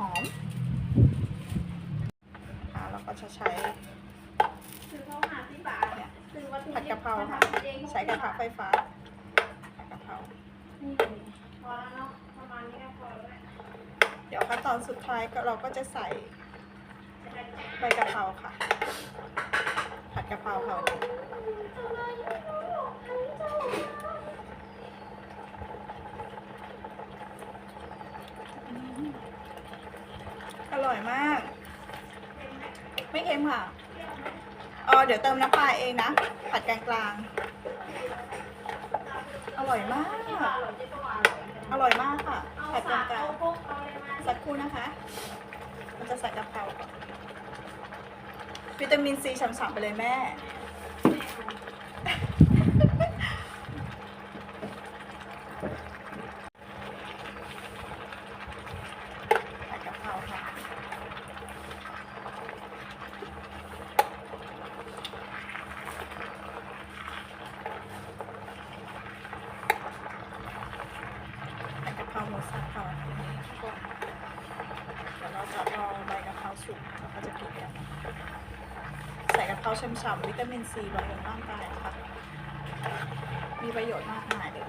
หอมค่ะเราก็จะใช้ซื้อเขาหาที่บาทเนี่ยซื้อวัตถุผัดกะเพรามาค่ะทำเองใช้กระทะไฟฟ้าผัดกะเพรานี่พอแล้วเนาะประมาณนี้ก็พอแล้วแหละเดี๋ยวขั้นตอนสุดท้ายก็เราก็จะใส่ใบกะเพราค่ะ ผัดกะเพราค่ะวันนี้ อร่อยมาก ไม่เค็มค่ะเออเดี๋ยวเติมน้ำปลาเองนะ ผัดกลางๆอร่อยมาก อร่อยมากค่ะ ผัดกลางกเอาอะไรมาๆสักครู่นะคะมันจะใส่กะเพราวิตามินซีฉ่ำๆไปเลยแม่ ผัดกะเพราค่ะ ผัดกะเพราหมูสับค่ะวันนี้ทุกคนเดี๋ยวเราจะรอใบกะเพราสุ ก็จะกินกันใส่กะเพราฉ่ำๆวิตามินซีบำรุงร่างกายค่ะมีประโยชน์มากมายเลย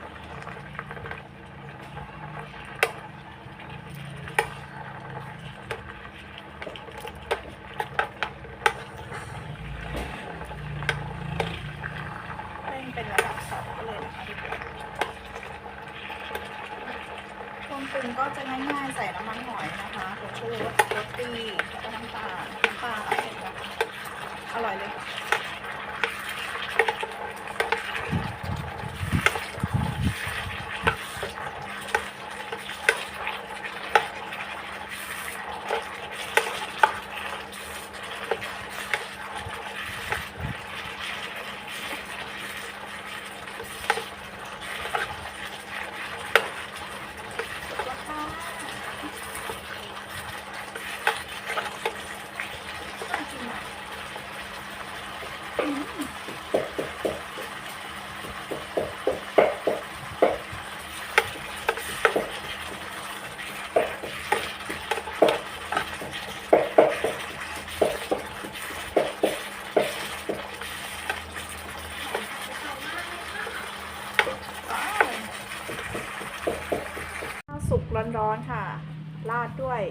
เป็นระดับสองเลยนะคะทุกคน เค รื่องปรุงก็จะง่ายๆใส่น้ำมันหอยนะคะผงชูรสรสตีแล้วก็น้ำตาลน้ำปลาเผ็ดนะคะอร่อยเลยค่ะราคาน่ากินอะอืมว้าว ข้าว สุกร้อนๆค่ะ ราดด้วย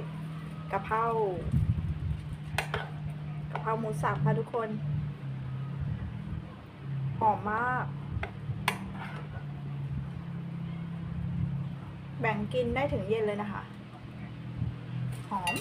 กะเพรากะเพราหมูสับค่ะทุกคน หอมมาก แบ่งกินได้ถึงเย็นเลยนะคะ หอม